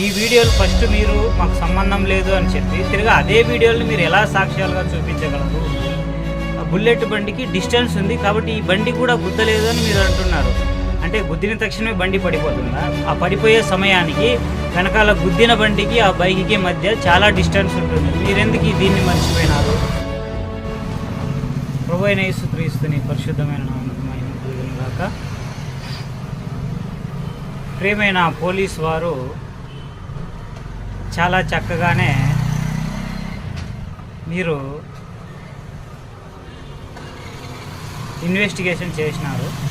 ఈ వీడియోలు ఫస్ట్ మీరు మాకు సంబంధం లేదు అని చెప్పి తిరిగి అదే వీడియోలు మీరు ఎలా సాక్ష్యాలుగా చూపించగలరు? ఆ బుల్లెట్ బండికి డిస్టెన్స్ ఉంది కాబట్టి ఈ బండి కూడా గుద్దలేదు అని మీరు అంటున్నారు. అంటే గుద్దిన తక్షణమే బండి పడిపోతుందా? ఆ పడిపోయే సమయానికి వెనకాల గుద్దిన బండికి ఆ బైక్కి మధ్య చాలా డిస్టెన్స్ ఉంటుంది. మీరెందుకు దీన్ని మర్చిపోయినారు? ప్రభు అయిన పరిశుద్ధమైన నామమైన గాక. ప్రియమైన పోలీస్ వారు చాలా చక్కగానే మీరు ఇన్వెస్టిగేషన్ చేసినారు.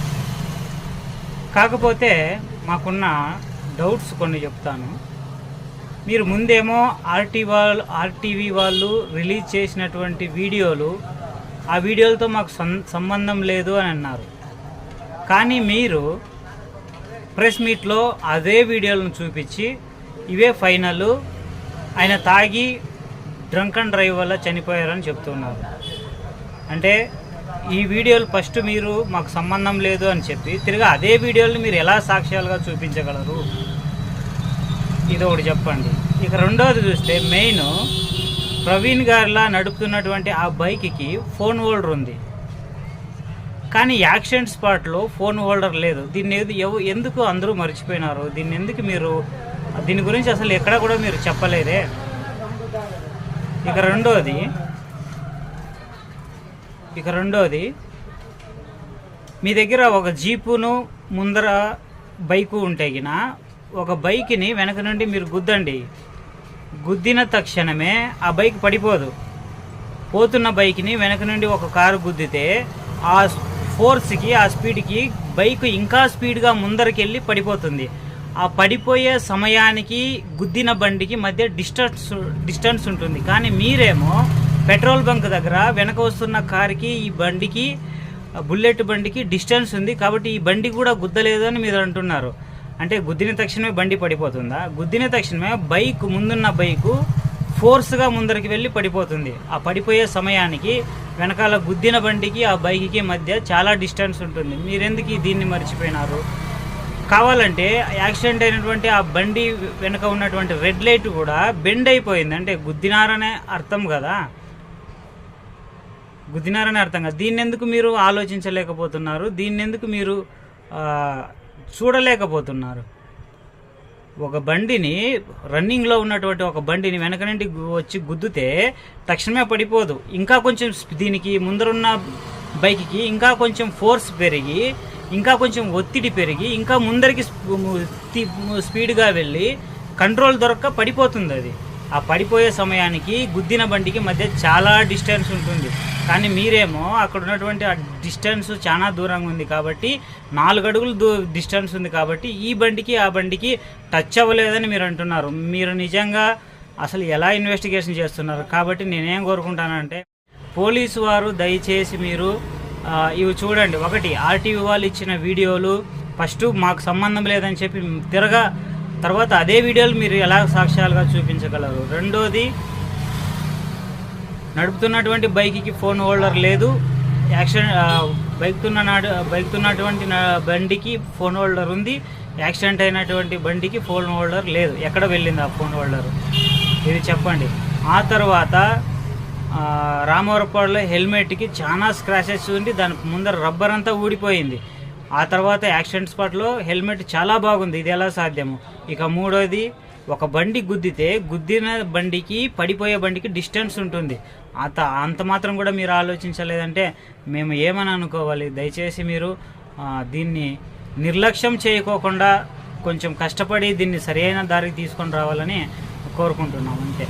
కాకపోతే మాకున్న డౌట్స్ కొన్ని చెప్తాను. మీరు ముందేమో ఆర్టీ వాళ్ళు ఆర్టీవీ వాళ్ళు రిలీజ్ చేసినటువంటి వీడియోలు ఆ వీడియోలతో మాకు సం- సంబంధం లేదు అని అన్నారు. కానీ మీరు ప్రెస్ మీట్లో అదే వీడియోలను చూపించి ఇవే ఫైనల్. ఆయన తాగి డ్రంక్ అండ్ డ్రైవ్ వల్ల చనిపోయారని చెప్తున్నారు. అంటే ఈ వీడియోలు ఫస్ట్ మీరు మాకు సంబంధం లేదు అని చెప్పి తిరిగి అదే వీడియోలు మీరు ఎలా సాక్ష్యాలుగా చూపించగలరు? ఇది ఒకటి చెప్పండి. ఇక రెండవది చూస్తే మెయిన్ ప్రవీణ్ గారిలా నడుపుతున్నటువంటి ఆ బైక్కి ఫోన్ హోల్డర్ ఉంది. కానీ యాక్సిడెంట్ స్పాట్లో ఫోన్ హోల్డర్ లేదు. దీన్ని ఏది- ఎందుకు అందరూ మర్చిపోయినారు? దీన్ని ఎందుకు మీరు దీని గురించి అసలు ఎక్కడ కూడా మీరు చెప్పలేదే. ఇక రెండోది. ఇక రెండోది. మీ దగ్గర ఒక జీపును ముందర బైకు ఉంటే గిన ఒక బైక్ని వెనక నుండి మీరు గుద్దండి. గుద్దిన తక్షణమే ఆ బైక్ పడిపోదు. పోతున్న బైక్ని వెనక నుండి ఒక కారు గుద్దితే ఆ ఫోర్స్కి ఆ స్పీడ్కి బైక్ ఇంకా స్పీడ్గా ముందరికి వెళ్ళి పడిపోతుంది. ఆ పడిపోయే సమయానికి గుద్దిన బండికి మధ్య డిస్టెన్స్ డిస్టెన్స్ ఉంటుంది. కానీ మీరేమో పెట్రోల్ బంక్ దగ్గర వెనక వస్తున్న కారుకి ఈ బండికి బుల్లెట్ బండికి డిస్టెన్స్ ఉంది. కాబట్టి ఈ బండి కూడా గుద్దలేదు అని మీరు అంటున్నారు. అంటే గుద్దిన తక్షణమే బండి పడిపోతుందా? గుద్దిన తక్షణమే బైక్ ముందున్న బైకు ఫోర్స్గా ముందరికి వెళ్ళి పడిపోతుంది. ఆ పడిపోయే సమయానికి వెనకాల గుద్దిన బండికి ఆ బైక్కి మధ్య చాలా డిస్టెన్స్ ఉంటుంది. మీరెందుకు దీన్ని మర్చిపోయినారు? కావాలంటే యాక్సిడెంట్ అయినటువంటి ఆ బండి వెనక ఉన్నటువంటి రెడ్ లైట్ కూడా బెండ్ అయిపోయింది. అంటే గుద్దినారనే అర్థం కదా? గుద్దినారనే అర్థం కదా? దీన్ని ఎందుకు మీరు ఆలోచించలేకపోతున్నారు? దీన్ని ఎందుకు మీరు చూడలేకపోతున్నారు? ఒక బండిని రన్నింగ్లో ఉన్నటువంటి ఒక బండిని వెనక నుండి వచ్చి గుద్దితే తక్షణమే పడిపోదు. ఇంకా కొంచెం దీనికి ముందరున్న బైక్కి ఇంకా కొంచెం ఫోర్స్ పెరిగి ఇంకా కొంచెం ఒత్తిడి పెరిగి ఇంకా ముందరికి స్పీడ్గా వెళ్ళి కంట్రోల్ దొరక్క పడిపోతుంది అది. ఆ పడిపోయే సమయానికి గుద్దిన బండికి మధ్య చాలా డిస్టెన్స్ ఉంటుంది. కానీ మీరేమో అక్కడ ఉన్నటువంటి ఆ డిస్టెన్స్ చాలా దూరంగా ఉంది కాబట్టి నాలుగు అడుగులు దూ డిస్టెన్స్ ఉంది కాబట్టి ఈ బండికి ఆ బండికి టచ్ అవ్వలేదని మీరు అంటున్నారు. మీరు నిజంగా అసలు ఎలా ఇన్వెస్టిగేషన్ చేస్తున్నారు? కాబట్టి నేనేం కోరుకుంటానంటే పోలీసు వారు దయచేసి మీరు ఇవి చూడండి. ఒకటి ఆర్టీవీ వాళ్ళు ఇచ్చిన వీడియోలు ఫస్ట్ మాకు సంబంధం లేదని చెప్పి తిరగా తర్వాత అదే వీడియోలు మీరు ఎలా సాక్ష్యాలుగా చూపించగలరు? రెండోది నడుపుతున్నటువంటి బైక్కి ఫోన్ హోల్డర్ లేదు. యాక్సిడెంట్ బైక్తున్న నాడు బైక్తున్నటువంటి బండికి ఫోన్ హోల్డర్ ఉంది. యాక్సిడెంట్ అయినటువంటి బండికి ఫోన్ హోల్డర్ లేదు. ఎక్కడ వెళ్ళింది ఆ ఫోన్ హోల్డర్? ఇది చెప్పండి. ఆ తర్వాత రామవరపాడులో హెల్మెట్కి చాలా స్క్రాచెస్ ఉండి దాని ముందర రబ్బర్ అంతా ఊడిపోయింది. ఆ తర్వాత యాక్సిడెంట్ స్పాట్లో హెల్మెట్ చాలా బాగుంది. ఇది ఎలా సాధ్యము? ఇక మూడోది ఒక బండి గుద్దితే గుద్దిన బండికి పడిపోయే బండికి డిస్టెన్స్ ఉంటుంది. అంత అంత మాత్రం కూడా మీరు ఆలోచించలేదంటే మేము ఏమని అనుకోవాలి? దయచేసి మీరు దీన్ని నిర్లక్ష్యం చేయకోకుండా కొంచెం కష్టపడి దీన్ని సరైన దారికి తీసుకొని రావాలని కోరుకుంటున్నాం. అంతే.